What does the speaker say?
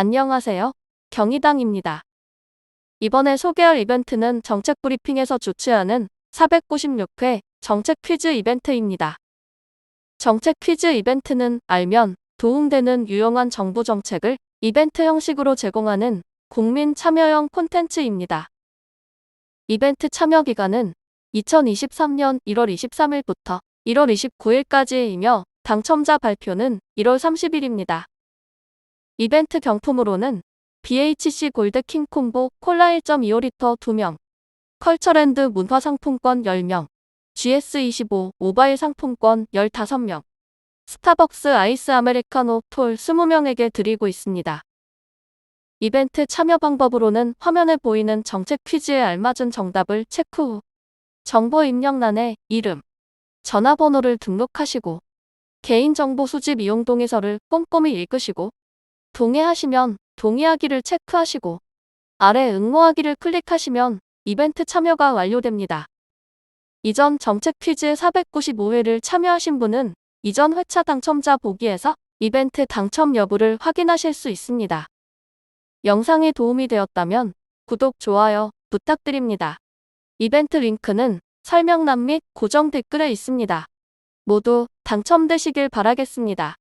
안녕하세요. 경희당입니다. 이번에 소개할 이벤트는 정책 브리핑에서 주최하는 496회 정책 퀴즈 이벤트입니다. 정책 퀴즈 이벤트는 알면 도움되는 유용한 정부 정책을 이벤트 형식으로 제공하는 국민 참여형 콘텐츠입니다. 이벤트 참여 기간은 2023년 1월 23일부터 1월 29일까지이며 당첨자 발표는 1월 30일입니다. 이벤트 경품으로는 BHC 골드 킹 콤보 콜라 1.25리터 2명, 컬처랜드 문화 상품권 10명, GS25 모바일 상품권 15명, 스타벅스 아이스 아메리카노 톨 20명에게 드리고 있습니다. 이벤트 참여 방법으로는 화면에 보이는 정책 퀴즈에 알맞은 정답을 체크 후 정보 입력란에 이름, 전화번호를 등록하시고 개인정보 수집 이용 동의서를 꼼꼼히 읽으시고 동의하시면 동의하기를 체크하시고 아래 응모하기를 클릭하시면 이벤트 참여가 완료됩니다. 이전 정책 퀴즈 495회를 참여하신 분은 이전 회차 당첨자 보기에서 이벤트 당첨 여부를 확인하실 수 있습니다. 영상이 도움이 되었다면 구독, 좋아요 부탁드립니다. 이벤트 링크는 설명란 및 고정 댓글에 있습니다. 모두 당첨되시길 바라겠습니다.